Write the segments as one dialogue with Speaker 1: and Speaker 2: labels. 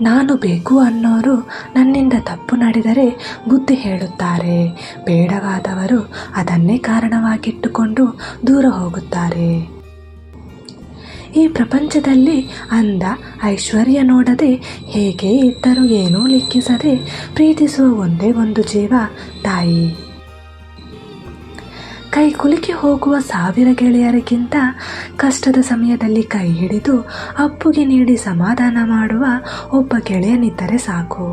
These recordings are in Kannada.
Speaker 1: ನಾನು ಬೇಕು ಅನ್ನೋರು ನನ್ನಿಂದ ತಪ್ಪು ನಡೆದರೆ ಬುದ್ಧಿ ಹೇಳುತ್ತಾರೆ. ಬೇಡವಾದವರು ಅದನ್ನೇ ಕಾರಣವಾಗಿಟ್ಟುಕೊಂಡು ದೂರ ಹೋಗುತ್ತಾರೆ. ಈ ಪ್ರಪಂಚದಲ್ಲಿ ಅಂದ ಐಶ್ವರ್ಯ ನೋಡದೆ ಹೇಗೆ ಇದ್ದರೂ ಏನೂ ಲೆಕ್ಕಿಸದೆ ಪ್ರೀತಿಸುವ ಒಂದೇ ಒಂದು ಜೀವ ತಾಯಿ. ಕೈ ಕುಲುಕಿ ಹೋಗುವ ಸಾವಿರ ಗೆಳೆಯರಿಗಿಂತ ಕಷ್ಟದ ಸಮಯದಲ್ಲಿ ಕೈ ಹಿಡಿದು ಅಪ್ಪುಗೆ ನೀಡಿ ಸಮಾಧಾನ ಮಾಡುವ ಒಬ್ಬ ಗೆಳೆಯನಿದ್ದರೆ ಸಾಕು.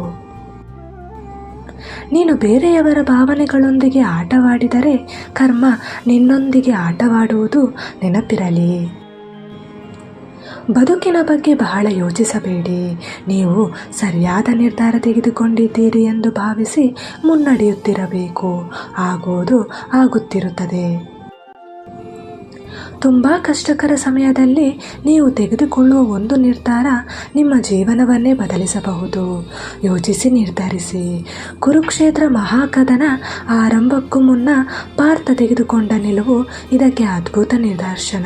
Speaker 1: ನೀನು ಬೇರೆಯವರ ಭಾವನೆಗಳೊಂದಿಗೆ ಆಟವಾಡಿದರೆ ಕರ್ಮ ನಿನ್ನೊಂದಿಗೆ ಆಟವಾಡುವುದು ನೆನಪಿರಲಿ. ಬದುಕಿನ ಬಗ್ಗೆ ಬಹಳ ಯೋಚಿಸಬೇಡಿ. ನೀವು ಸರಿಯಾದ ನಿರ್ಧಾರ ತೆಗೆದುಕೊಂಡಿದ್ದೀರಿ ಎಂದು ಭಾವಿಸಿ ಮುನ್ನಡೆಯುತ್ತಿರಬೇಕು. ಆಗುವುದು ಆಗುತ್ತಿರುತ್ತದೆ. ತುಂಬ ಕಷ್ಟಕರ ಸಮಯದಲ್ಲಿ ನೀವು ತೆಗೆದುಕೊಳ್ಳುವ ಒಂದು ನಿರ್ಧಾರ ನಿಮ್ಮ ಜೀವನವನ್ನೇ ಬದಲಿಸಬಹುದು. ಯೋಚಿಸಿ ನಿರ್ಧರಿಸಿ. ಕುರುಕ್ಷೇತ್ರ ಮಹಾಕದನ ಆರಂಭಕ್ಕೂ ಮುನ್ನ ಪಾರ್ಥ ತೆಗೆದುಕೊಂಡ ನಿಲುವು ಇದಕ್ಕೆ ಅದ್ಭುತ ನಿದರ್ಶನ.